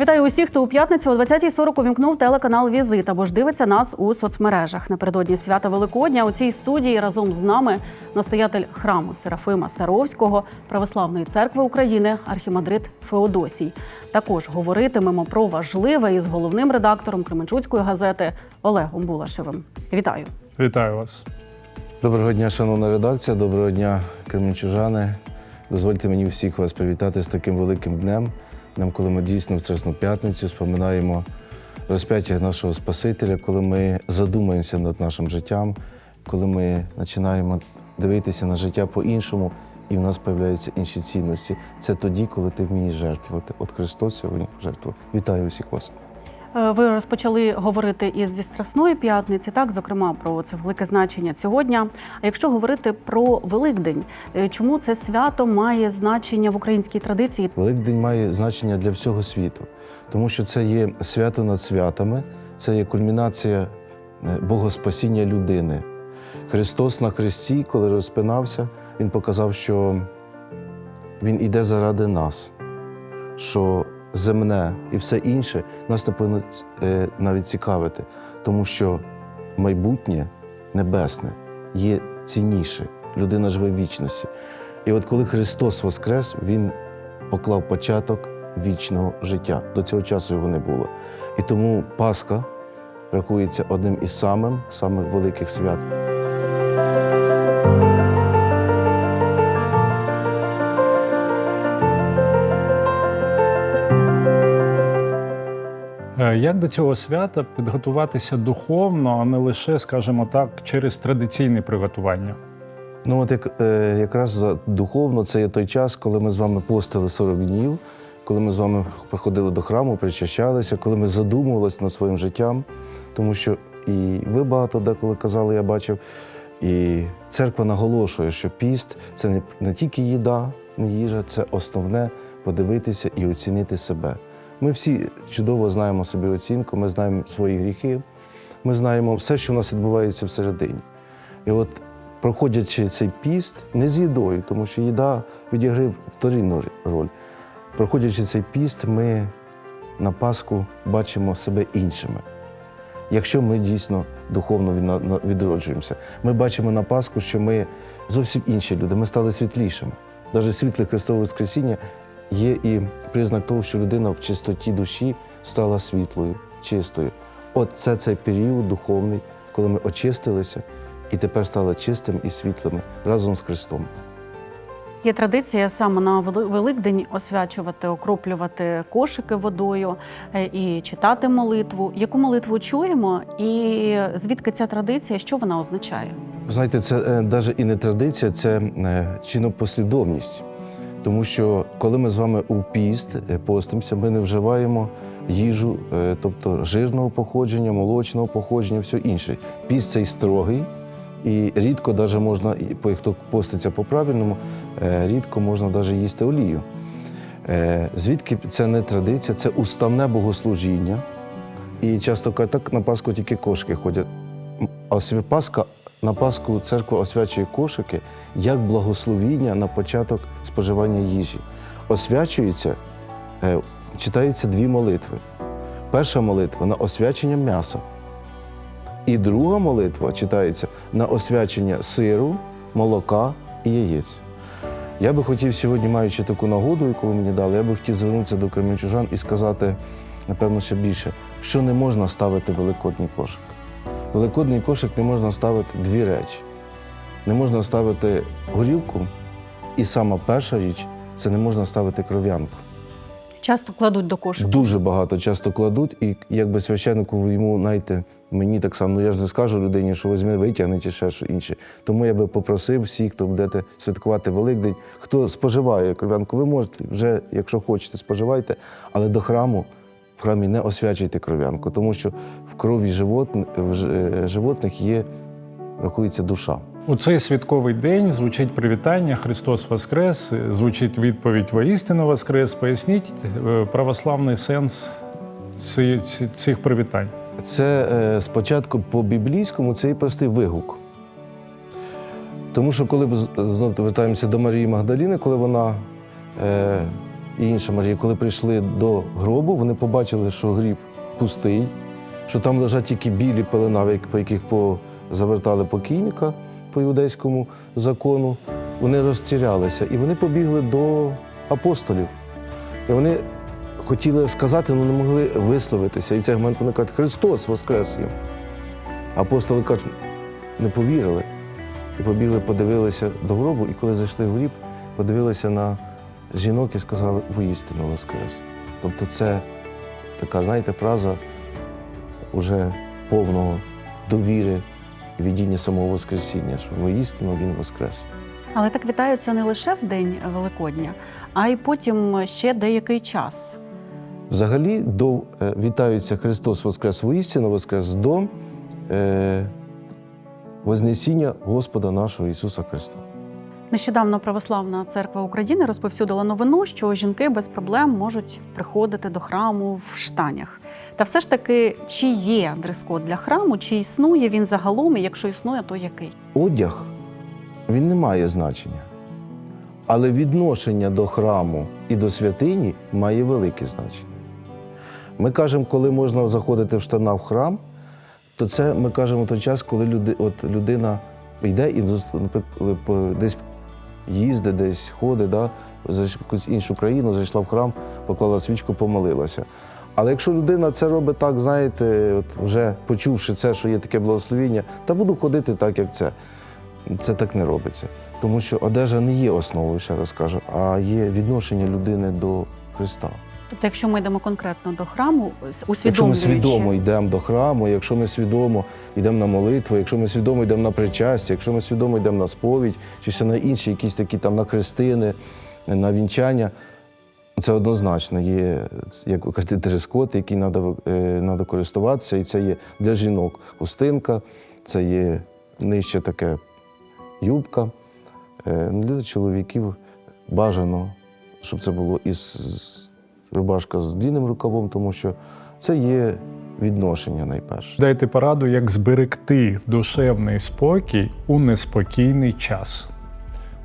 Вітаю усіх, хто у п'ятницю о 20.40 увімкнув телеканал Візит або ж дивиться нас у соцмережах. Напередодні свята Великодня у цій студії разом з нами настоятель храму Серафима Саровського Православної церкви України архімандрит Феодосій. Також говоритимемо про важливе із головним редактором Кременчуцької газети Олегом Булашевим. Вітаю! Вітаю вас. Доброго дня, шановна редакція, доброго дня, кременчужани. Дозвольте мені всіх вас привітати з таким великим днем, днем, коли ми дійсно в Страсну п'ятницю споминаємо розп'яття нашого Спасителя, коли ми задумаємося над нашим життям, коли ми починаємо дивитися на життя по-іншому, і в нас з'являються інші цінності. Це тоді, коли ти вмієш жертвувати. От Христос сьогодні жертвував. Вітаю усіх вас. Е, Ви розпочали говорити із зі Страсної п'ятниці, так зокрема про це велике значення цього дня. А якщо говорити про Великдень, е, чому це свято має значення в українській традиції? Великдень має значення для всього світу, тому що це є свято над святами, це є кульмінація е, богоспасіння людини. Христос на Христі, коли розпинався, Він показав, що Він іде заради нас, що земне і все інше нас не повинно е, навіть цікавити, тому що майбутнє небесне є цінніше. Людина живе в вічності. І от коли Христос воскрес, Він поклав початок вічного життя. До цього часу його не було. І тому Пасха рахується одним із самих, самих великих свят. Як до цього свята підготуватися духовно, а не лише, скажімо так, через традиційне приготування? Ну, от як, е, якраз духовно це є той час, коли ми з вами постили 40 днів, коли ми з вами приходили до храму, причащалися, коли ми задумувалися над своїм життям, тому що і ви багато деколи казали, я бачив, і церква наголошує, що піст це не, не тільки їда, не їжа, це основне подивитися і оцінити себе. Ми всі чудово знаємо собі оцінку, ми знаємо свої гріхи, ми знаємо все, що в нас відбувається всередині. І от проходячи цей піст, не з їдою, тому що їда відіграє вторинну роль. Проходячи цей піст, ми на Пасху бачимо себе іншими. Якщо ми дійсно духовно відроджуємося, ми бачимо на Пасху, що ми зовсім інші люди, ми стали світлішими. Навіть світле Христове Воскресіння є і признак того, що людина в чистоті душі стала світлою, чистою. От це цей період духовний, коли ми очистилися і тепер стали чистими і світлими разом з Христом. Є традиція саме на Великдень освячувати, окроплювати кошики водою е, і читати молитву. Яку молитву чуємо, і звідки ця традиція, що вона означає? Знаєте, це навіть і не традиція, це е, чинопослідовність. Тому що коли ми з вами у піст е, постимося, ми не вживаємо їжу, е, тобто жирного походження, молочного походження, все інше. Піст цей строгий, і рідко навіть можна, хто поститься по-правильному, е, рідко можна навіть їсти олію. Звідки це не традиція, це уставне богослужіння. І часто кажуть, так на Пасху тільки кошки ходять. А Пасха на Пасху церква освячує кошики як благословіння на початок споживання їжі. Освячується, е, читаються дві молитви. Перша молитва на освячення м'яса. І друга молитва читається на освячення сиру, молока і яєць. Я би хотів сьогодні, маючи таку нагоду, яку ви мені дали, я би хотів звернутися до кременчужан і сказати, напевно, ще більше, що не можна ставити великодній кошик. В великодній кошик не можна ставити дві речі. Не можна ставити горілку, і сама перша річ це не можна ставити кров'янку. Часто кладуть до кошика. Дуже багато часто кладуть, і якби священнику йому, знаєте, мені так само, ну я ж не скажу людині, що візьми, витягни чи ще що інше. Тому я би попросив всіх, хто будете святкувати Великдень, хто споживає кров'янку, ви можете вже, якщо хочете, споживайте, але до храму. В храмі не освячуйте кров'янку, тому що в крові в е, животних є, рахується душа. У цей святковий день звучить привітання Христос Воскрес, звучить відповідь воістину Воскрес. Поясніть е, православний сенс цих привітань. Це е, спочатку по-біблійському це і простий вигук. Тому що коли знову вертаємося до Марії Магдаліни, коли вона е, і інша Марія, коли прийшли до гробу, вони побачили, що гріб пустий, що там лежать тільки білі пелена, по яких завертали покійника по іудейському закону. Вони розтірялися і вони побігли до апостолів. І вони хотіли сказати, але не могли висловитися. І в цей момент вони кажуть, Христос воскрес їм. Апостоли кажуть, не повірили. І побігли, подивилися до гробу, і коли зайшли в гріб, подивилися на жінок і сказали, воістину воскрес. Тобто це така, знаєте, фраза уже повного довіри і відіння самого Воскресіння, що воістину він воскрес. Але так вітаються не лише в день Великодня, а й потім ще деякий час. Взагалі до, е, вітаються Христос Воскрес, воістину Воскрес до е, Вознесіння Господа нашого Ісуса Христа. Нещодавно Православна церква України розповсюдила новину, що жінки без проблем можуть приходити до храму в штанях. Та все ж таки, чи є дрес-код для храму, чи існує він загалом, і якщо існує, то який? Одяг він не має значення. Але відношення до храму і до святині має велике значення. Ми кажемо, коли можна заходити в штанах в храм, то це ми кажемо той час, коли люди, от людина йде і десь їздить, десь ходить, да, за якусь іншу країну, зайшла в храм, поклала свічку, помолилася. Але якщо людина це робить так, знаєте, от вже почувши це, що є таке благословіння, та буду ходити так, як це. Це так не робиться. Тому що одежа не є основою, ще раз кажу, а є відношення людини до Христа. Тобто, якщо ми йдемо конкретно до храму, с- Якщо ми свідомо йдемо до храму, якщо ми свідомо йдемо на молитву, якщо ми свідомо йдемо на причастя, якщо ми свідомо йдемо на сповідь, чи ще на інші якісь такі там на хрестини, на вінчання, це однозначно є, як ви кажете, дрес-код, який треба користуватися, і це є для жінок хустинка, це є нижче таке юбка. Е, ну, Для чоловіків бажано, щоб це було із рубашка з длинним рукавом, тому що це є відношення найперше. Дайте пораду, як зберегти душевний спокій у неспокійний час.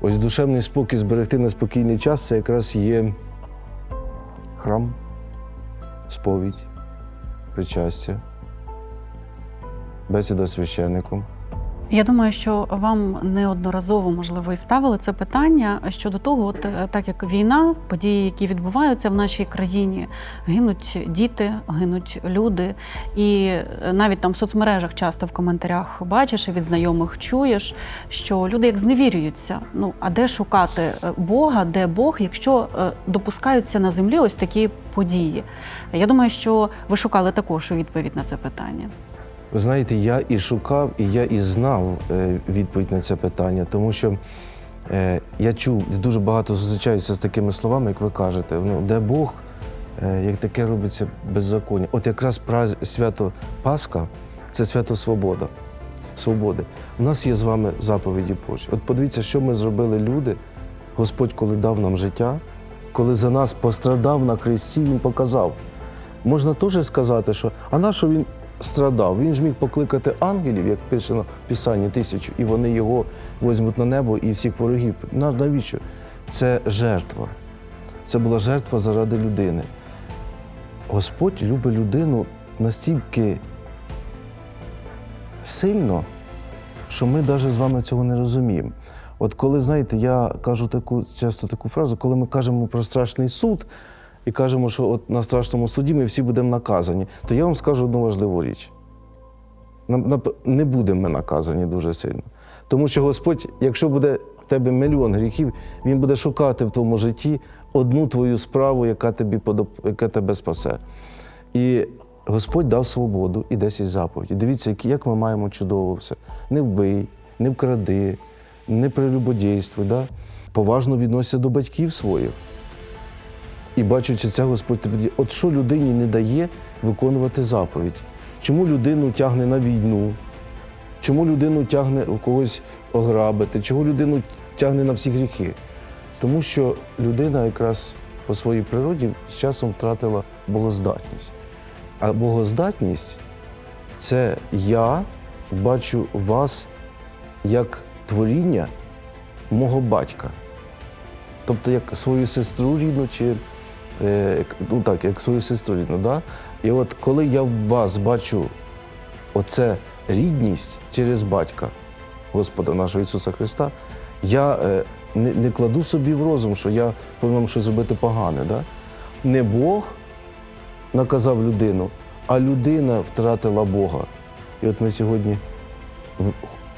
Ось душевний спокій зберегти на спокійний час це якраз є храм, сповідь, причастя, бесіда з священником. Я думаю, що вам неодноразово можливо і ставили це питання щодо того, от е, так як війна, події, які відбуваються в нашій країні, гинуть діти, гинуть люди, і е, навіть там в соцмережах часто в коментарях бачиш і від знайомих чуєш, що люди як зневірюються. Ну а де шукати е, Бога, де Бог, якщо допускаються на землі ось такі події? Я думаю, що ви шукали також відповідь на це питання. Ви знаєте, я і шукав, і я і знав е, відповідь на це питання, тому що е, я чув дуже багато зустрічаюся з такими словами, як ви кажете, ну, де Бог, е, як таке робиться беззаконня. От якраз свято Пасха це свято Свобода. Свободи. У нас є з вами заповіді Божі. От подивіться, що ми зробили люди. Господь, коли дав нам життя, коли за нас пострадав на хресті, Він показав. Можна теж сказати, що а на що він страдав? Він ж міг покликати ангелів, як пише на Писанні тисячу, і вони його візьмуть на небо і всіх ворогів. Навіщо? Це жертва. Це була жертва заради людини. Господь любить людину настільки сильно, що ми навіть з вами цього не розуміємо. От коли, знаєте, я кажу таку часто таку фразу, коли ми кажемо про страшний суд і кажемо, що от на страшному суді ми всі будемо наказані, то я вам скажу одну важливу річ. Не будемо ми наказані дуже сильно. Тому що Господь, якщо буде в тебе мільйон гріхів, Він буде шукати в твоєму житті одну твою справу, яка, тобі яка тебе спасе. І Господь дав свободу і 10 заповідей. Дивіться, як ми маємо чудово все. Не вбий, не вкради, не прелюбодійствуй. Да? Поважно відноситься до батьків своїх. І бачачи це, Господь тобі. От що людині не дає виконувати заповідь? Чому людину тягне на війну? Чому людину тягне когось ограбити? Чому людину тягне на всі гріхи? Тому що людина якраз по своїй природі з часом втратила богоздатність. А богоздатність це я бачу вас як творіння мого батька. Тобто як свою сестру рідну чи ну так, як свою сестру. Да? І от коли я в вас бачу оце рідність через батька Господа нашого Ісуса Христа, я е, не, не кладу собі в розум, що я повинен щось зробити погане. Да? Не Бог наказав людину, а людина втратила Бога. І от ми сьогодні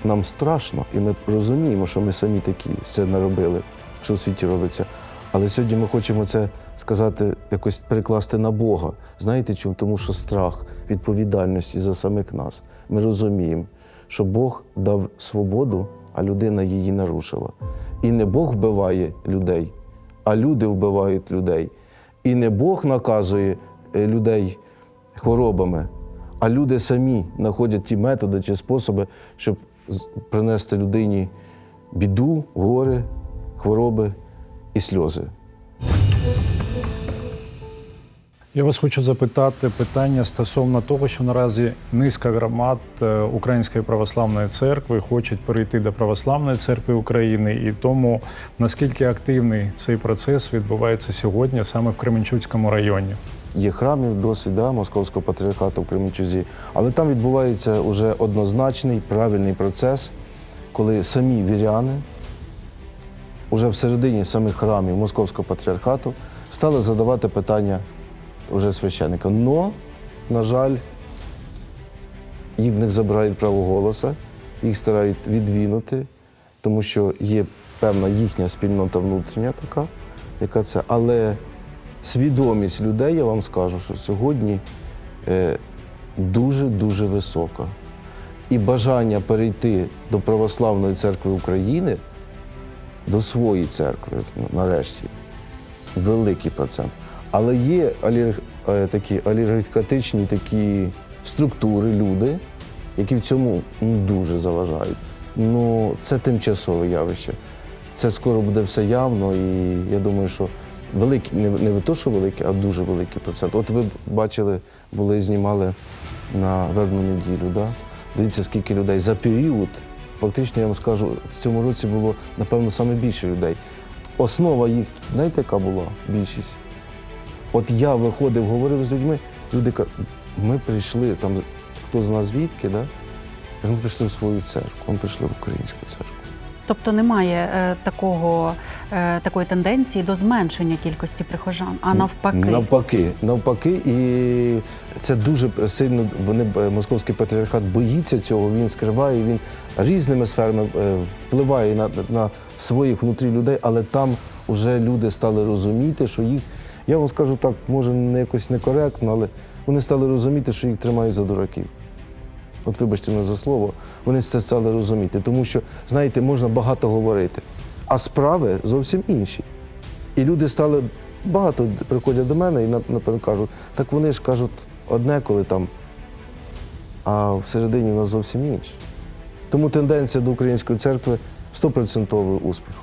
нам страшно, і ми розуміємо, що ми самі такі все наробили, що в світі робиться. Але сьогодні ми хочемо це сказати, якось перекласти на Бога. Знаєте чому? Тому що страх відповідальності за самих нас. Ми розуміємо, що Бог дав свободу, а людина її нарушила. І не Бог вбиває людей, а люди вбивають людей. І не Бог наказує е, людей хворобами, а люди самі знаходять ті методи чи способи, щоб принести людині біду, горе, хвороби і сльози. Я вас хочу запитати питання стосовно того, що наразі низка громад е, Української православної церкви хочуть перейти до православної церкви України, і тому наскільки активний цей процес відбувається сьогодні саме в Кременчуцькому районі. Є храмів досить да, Московського патріархату в Кременчузі, але там відбувається вже однозначний правильний процес, коли самі віряни уже всередині самих храмів Московського патріархату стали задавати питання вже священника. Но, на жаль, їх в них забирають право голоса, їх старають відвінути, тому що є певна їхня спільнота внутрішня така, яка це. Але свідомість людей, я вам скажу, що сьогодні е, дуже-дуже висока. І бажання перейти до Православної церкви України, до своєї церкви, ну, нарешті, великий процент. Але є оліг... е, такі олігархатичні такі структури, люди, які в цьому ну, дуже заважають. Ну, це тимчасове явище. Це скоро буде все явно, і я думаю, що великий, не, не то, що великий, а дуже великий процент. От ви бачили, були знімали на вербну неділю. Да? Дивіться, скільки людей за період. Фактично, я вам скажу, в цьому році було, напевно, саме більше людей. Основа їх, знаєте, яка була більшість? От я виходив, говорив з людьми, люди кажуть, ми прийшли, там, хто з нас звідки, да? Ми прийшли в свою церкву, ми прийшли в українську церкву. Тобто немає е, такого, е, такої тенденції до зменшення кількості прихожан, а навпаки. Навпаки, навпаки, і це дуже сильно. Вони московський патріархат боїться цього. Він скриває, він різними сферами е, впливає на, на своїх внутрі людей, але там вже люди стали розуміти, що їх. Я вам скажу так, може не якось некоректно, але вони стали розуміти, що їх тримають за дураків. От вибачте мене за слово, вони це стали розуміти. Тому що, знаєте, можна багато говорити, а справи зовсім інші. І люди стали багато приходять до мене і напевно кажуть, так вони ж кажуть одне, коли там, а всередині у нас зовсім інше. Тому тенденція до української церкви 100% успіху.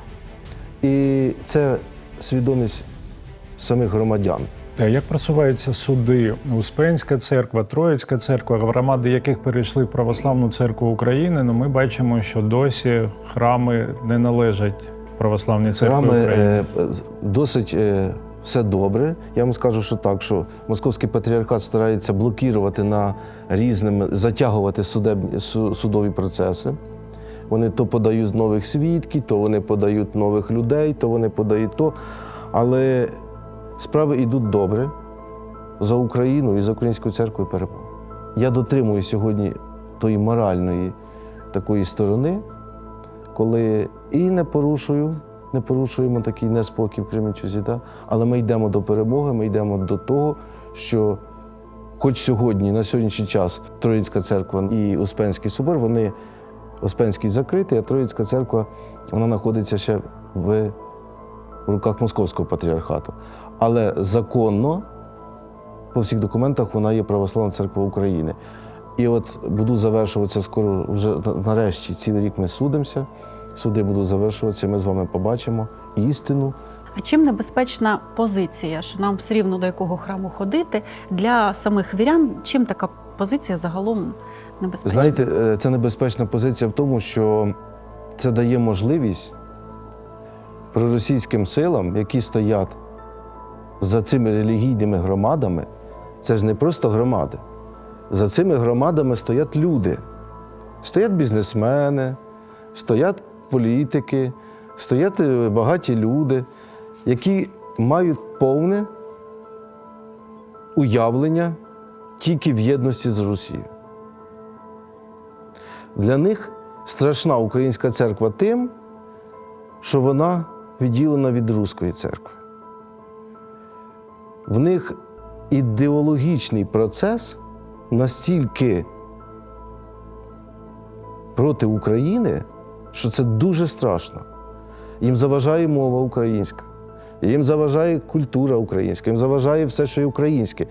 І це свідомість самих громадян. А Як просуваються суди Успенська церква, Троїцька церква, громади яких перейшли в Православну церкву України, ну ми бачимо, що досі храми не належать Православній церкві Храми України. е, досить е, все добре. Я вам скажу, що так, що московський патріархат старається блокувати на різними, затягувати судебні, судові процеси. Вони то подають нових свідків, то вони подають нових людей, то вони подають то. Але справи йдуть добре за Україну і за українською церквою перемога. Я дотримую сьогодні тої моральної такої сторони, коли і не порушую, не порушуємо такий неспокій в Кременчузі, да? але ми йдемо до перемоги, ми йдемо до того, що хоч сьогодні, на сьогоднішній час, Троїцька церква і Успенський собор, вони Успенський закритий, а Троїцька церква вона знаходиться ще в руках Московського патріархату. Але законно по всіх документах вона є Православна церква України. І от буду завершуватися скоро, вже нарешті цілий рік ми судимося. Суди будуть завершуватися, ми з вами побачимо істину. А чим небезпечна позиція, що нам все рівно до якого храму ходити для самих вірян? Чим така позиція загалом небезпечна? Знаєте, е, це небезпечна позиція в тому, що це дає можливість проросійським силам, які стоять за цими релігійними громадами це ж не просто громади. За цими громадами стоять люди. Стоять бізнесмени, стоять політики, стоять е, багаті люди, які мають повне уявлення тільки в єдності з Росією. Для них страшна українська церква тим, що вона відділена від Руської церкви. В них ідеологічний процес настільки проти України, що це дуже страшно. Їм заважає мова українська, їм заважає культура українська, їм заважає все, що є українське.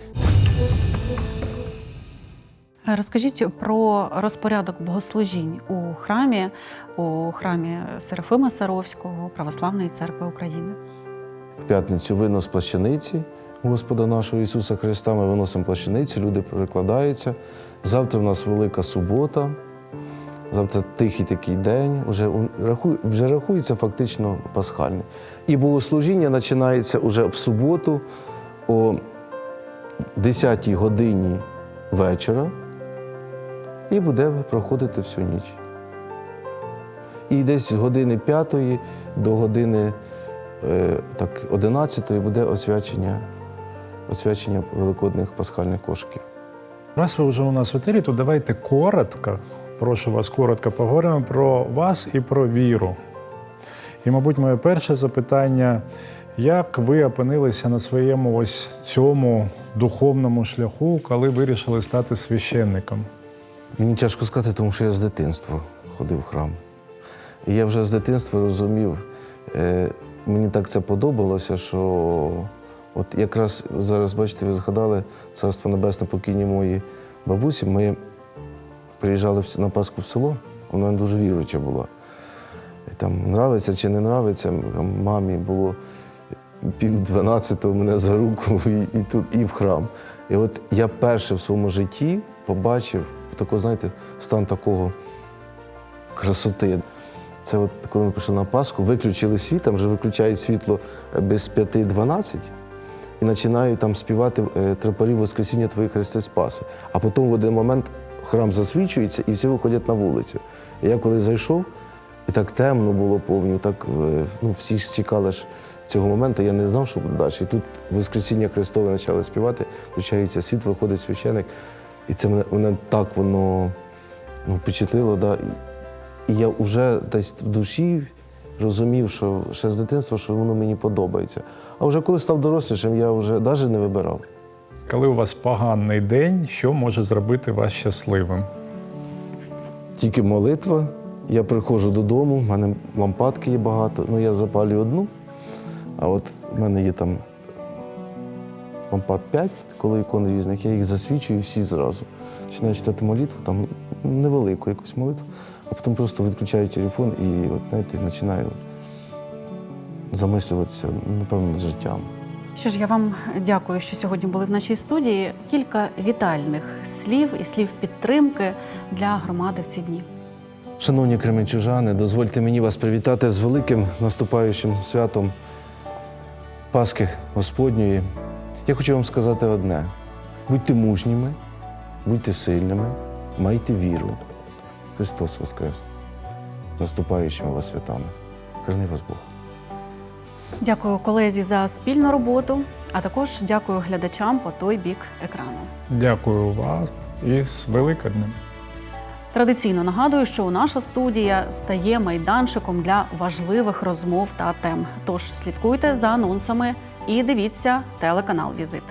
Розкажіть про розпорядок богослужінь у храмі, у храмі Серафима Саровського Православної церкви України. В п'ятницю винос плащаниці Господа нашого Ісуса Христа. Ми виносимо плащаниці, люди перекладаються. Завтра в нас велика субота. Завтра тихий такий день, вже, вже рахується фактично пасхальний. І богослужіння починається вже в суботу о 10 годині вечора і буде проходити всю ніч. І десь з години 5 до години е, так, 11 буде освячення, освячення великодних пасхальних кошиків. Раз ви вже у нас в етері, то давайте коротко, прошу вас коротко поговоримо про вас і про віру. І, мабуть, моє перше запитання: як ви опинилися на своєму ось цьому духовному шляху, коли вирішили стати священником? Мені тяжко сказати, тому що я з дитинства ходив в храм. І я вже з дитинства розумів, е, мені так це подобалося, що от якраз зараз, бачите, ви згадали царство небесне покійні мої бабусі. Ми приїжджали на Пасху в село, вона дуже віруюча була. І там нравиться чи не нравиться, мамі було пів дванадцятого мене за руку і, і тут, і в храм. І от я перше в своєму житті побачив такого, знаєте, стан такого красоти. Це от коли ми прийшли на Пасху, виключили світ, там вже виключають світло без 5-12 і починають там співати е, Воскресіння Твої Христи Спаси. А потім в один момент храм засвічується і всі виходять на вулицю. І я коли зайшов, і так темно було повністю, так е, ну, всі ж чекали ж цього моменту, я не знав, що буде далі. І тут Воскресіння Христове почали співати, включається світ, виходить священик. І це мене, мене так воно ну, впечатлило. Да? І я вже десь в душі розумів, що ще з дитинства, що воно мені подобається. А вже коли став дорослішим, я вже навіть не вибирав. Коли у вас поганий день, що може зробити вас щасливим? Тільки молитва. Я приходжу додому, в мене лампадки є багато, ну я запалюю одну, а от в мене є там лампад 5, коли ікон різних, я їх засвічую всі зразу. Починаю читати молитву, там невелику якусь молитву, а потім просто відключаю телефон і от, знаєте, починаю от замислюватися, напевно, над життям. Що ж, я вам дякую, що сьогодні були в нашій студії. Кілька вітальних слів і слів підтримки для громади в ці дні. Шановні кременчужани, дозвольте мені вас привітати з великим наступаючим святом Пасхи Господньої. Я хочу вам сказати одне: будьте мужніми, будьте сильними, майте віру. Христос Воскрес! Наступаючими вас святами. Храни вас Бог. Дякую колезі за спільну роботу, а також дякую глядачам по той бік екрану. Дякую вас і з Великоднем. Традиційно нагадую, що наша студія стає майданчиком для важливих розмов та тем. Тож слідкуйте за анонсами і дивіться телеканал Візит.